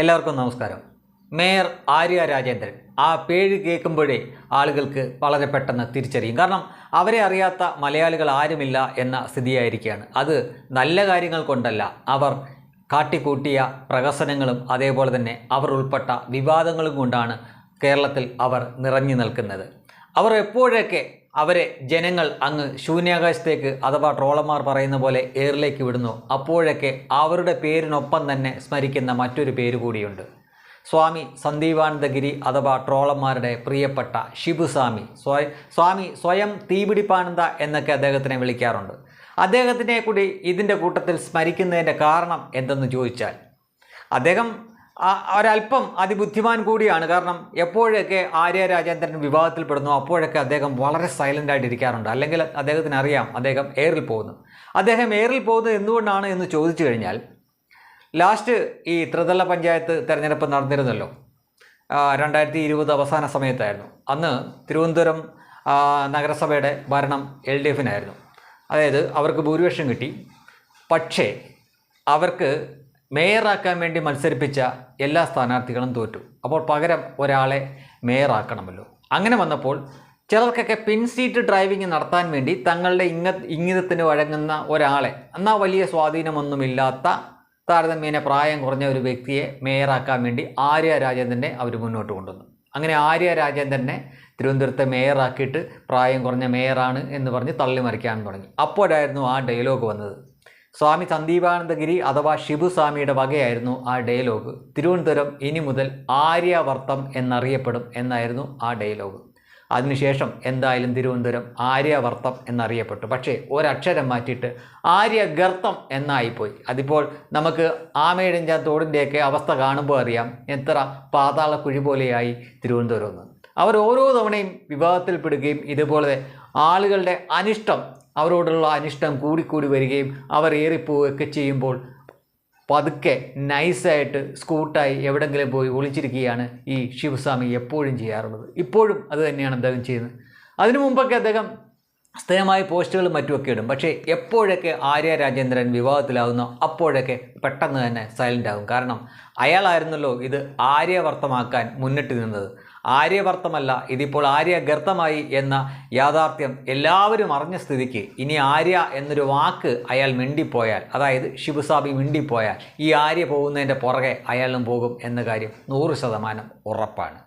എല്ലാവർക്കും നമസ്കാരം. മേയർ ആര്യ രാജേന്ദ്രൻ ആ പേര് കേൾക്കുമ്പോഴേ ആളുകൾക്ക് വളരെ പെട്ടെന്ന് തിരിച്ചറിയും. കാരണം അവരെ അറിയാത്ത മലയാളികൾ ആരുമില്ല എന്ന സ്ഥിതിയായിരിക്കുകയാണ്. അത് നല്ല കാര്യങ്ങൾ കൊണ്ടല്ല. അവർ കാട്ടിക്കൂട്ടിയ പ്രഹസനങ്ങളും അതേപോലെ തന്നെ അവർ ഉൾപ്പെട്ട വിവാദങ്ങളും കൊണ്ടാണ് കേരളത്തിൽ അവർ നിറഞ്ഞു നിൽക്കുന്നത്. അവർ എപ്പോഴൊക്കെ അവരെ ജനങ്ങൾ അങ്ങ് ശൂന്യാകാശത്തേക്ക് അഥവാ ട്രോളർമാർ പറയുന്ന പോലെ എയറിലേക്ക് വിടുന്നു. അപ്പോഴൊക്കെ അവരുടെ പേരിനൊപ്പം തന്നെ സ്മരിക്കുന്ന മറ്റൊരു പേര് കൂടിയുണ്ട്. സ്വാമി സന്ദീപാനന്ദഗിരി അഥവാ ട്രോളന്മാരുടെ പ്രിയപ്പെട്ട ശിബുസ്വാമി സ്വയ സ്വാമി സ്വയം തീപിടിപ്പാനന്ദ എന്നൊക്കെ അദ്ദേഹത്തിനെ വിളിക്കാറുണ്ട്. അദ്ദേഹത്തിനെ കൂടി ഇതിന്റെ കൂട്ടത്തിൽ സ്മരിക്കുന്നതിന്റെ കാരണം എന്തെന്ന് ചോദിച്ചാൽ അദ്ദേഹം ഒരല്പം അതിബുദ്ധിമാൻ കൂടിയാണ്. കാരണം എപ്പോഴൊക്കെ ആര്യ രാജേന്ദ്രൻ വിവാഹത്തിൽപ്പെടുന്നു അപ്പോഴൊക്കെ അദ്ദേഹം വളരെ സൈലന്റ് ആയിട്ടിരിക്കാറുണ്ട് അല്ലെങ്കിൽ അദ്ദേഹത്തിന് അറിയാം അദ്ദേഹം എയറിൽ പോകുന്നു. അദ്ദേഹം എയറിൽ പോകുന്നത് എന്തുകൊണ്ടാണ് എന്ന് ചോദിച്ചു കഴിഞ്ഞാൽ ലാസ്റ്റ് ഈ ത്രിതല പഞ്ചായത്ത് തിരഞ്ഞെടുപ്പ് നടന്നിരുന്നല്ലോ. രണ്ടായിരത്തി ഇരുപത് അവസാന സമയത്തായിരുന്നു. അന്ന് തിരുവനന്തപുരം നഗരസഭയുടെ ഭരണം എൽ ഡി എഫിനായിരുന്നു അതായത് അവർക്ക് ഭൂരിപക്ഷം കിട്ടി. പക്ഷേ അവർക്ക് മേയറാക്കാൻ വേണ്ടി മത്സരിപ്പിച്ച എല്ലാ സ്ഥാനാർത്ഥികളും തോറ്റു. അപ്പോൾ പകരം ഒരാളെ മേയറാക്കണമല്ലോ. അങ്ങനെ വന്നപ്പോൾ ചിലർക്കൊക്കെ പിൻ സീറ്റ് ഡ്രൈവിംഗ് നടത്താൻ വേണ്ടി തങ്ങളുടെ ഇങ്ങ ഇംഗിതത്തിന് വഴങ്ങുന്ന ഒരാളെ എന്നാൽ വലിയ സ്വാധീനമൊന്നുമില്ലാത്ത താരതമ്യേന പ്രായം കുറഞ്ഞ ഒരു വ്യക്തിയെ മേയറാക്കാൻ വേണ്ടി ആര്യ രാജേന്ദ്രനെ അവർ മുന്നോട്ട് കൊണ്ടുവന്നു. അങ്ങനെ ആര്യ രാജേന്ദ്രനെ തിരുവനന്തപുരത്തെ മേയറാക്കിയിട്ട് പ്രായം കുറഞ്ഞ മേയറാണ് എന്ന് പറഞ്ഞ് തള്ളിമറിക്കാൻ തുടങ്ങി. അപ്പോഴായിരുന്നു ആ ഡയലോഗ് വന്നത്. സ്വാമി സന്ദീപാനന്ദഗിരി അഥവാ ശിവസ്വാമിയുടെ വകയായിരുന്നു ആ ഡയലോഗ്. തിരുവനന്തപുരം ഇനി മുതൽ ആര്യവർത്തം എന്നറിയപ്പെടും എന്നായിരുന്നു ആ ഡയലോഗ്. അതിനുശേഷം എന്തായാലും തിരുവനന്തപുരം ആര്യവർത്തം എന്നറിയപ്പെട്ടു. പക്ഷേ ഒരക്ഷരം മാറ്റിയിട്ട് ആര്യഗർത്തം എന്നായിപ്പോയി. അതിപ്പോൾ നമുക്ക് ആമയിഴഞ്ച തോടിന്റെയൊക്കെ അവസ്ഥ കാണുമ്പോൾ അറിയാം എത്ര പാതാളക്കുഴി കുഴി പോലെയായി തിരുവനന്തപുരം എന്ന്. അവർ ഓരോ തവണയും വിവാദത്തിൽപ്പെടുകയും ഇതുപോലെ ആളുകളുടെ അനിഷ്ടം അവരോടുള്ള അനിഷ്ടം കൂടിക്കൂടി വരികയും അവർ ഏറിപ്പോവുകയൊക്കെ ചെയ്യുമ്പോൾ പതുക്കെ നൈസായിട്ട് സ്കൂട്ടായി എവിടെങ്കിലും പോയി ഒളിച്ചിരിക്കുകയാണ് ഈ ശിവസ്വാമി എപ്പോഴും ചെയ്യാറുള്ളത്. ഇപ്പോഴും അത് തന്നെയാണ് അദ്ദേഹം ചെയ്യുന്നത്. അതിനു മുമ്പൊക്കെ അദ്ദേഹം സ്ഥിരമായി പോസ്റ്റുകളും മറ്റുമൊക്കെ ഇടും. പക്ഷേ എപ്പോഴൊക്കെ ആര്യ രാജേന്ദ്രൻ വിവാഹത്തിലാകുന്നോ അപ്പോഴൊക്കെ പെട്ടെന്ന് തന്നെ സൈലന്റ് ആകും. കാരണം അയാളായിരുന്നല്ലോ ഇത് ആര്യവർത്തമാക്കാൻ മുന്നിട്ട് നിന്നത്. ആര്യവർത്തമല്ല ഇതിപ്പോൾ ആര്യഗർത്തമായി എന്ന യാഥാർത്ഥ്യം എല്ലാവരും അറിഞ്ഞ സ്ഥിതിക്ക് ഇനി ആര്യ എന്നൊരു വാക്ക് അയാൾ മിണ്ടിപ്പോയാൽ അതായത് ശിവസാബി മിണ്ടിപ്പോയാൽ ഈ ആര്യ പോകുന്നതിന്റെ പുറകെ അയാളും പോകും എന്ന കാര്യം നൂറ് ശതമാനം ഉറപ്പാണ്.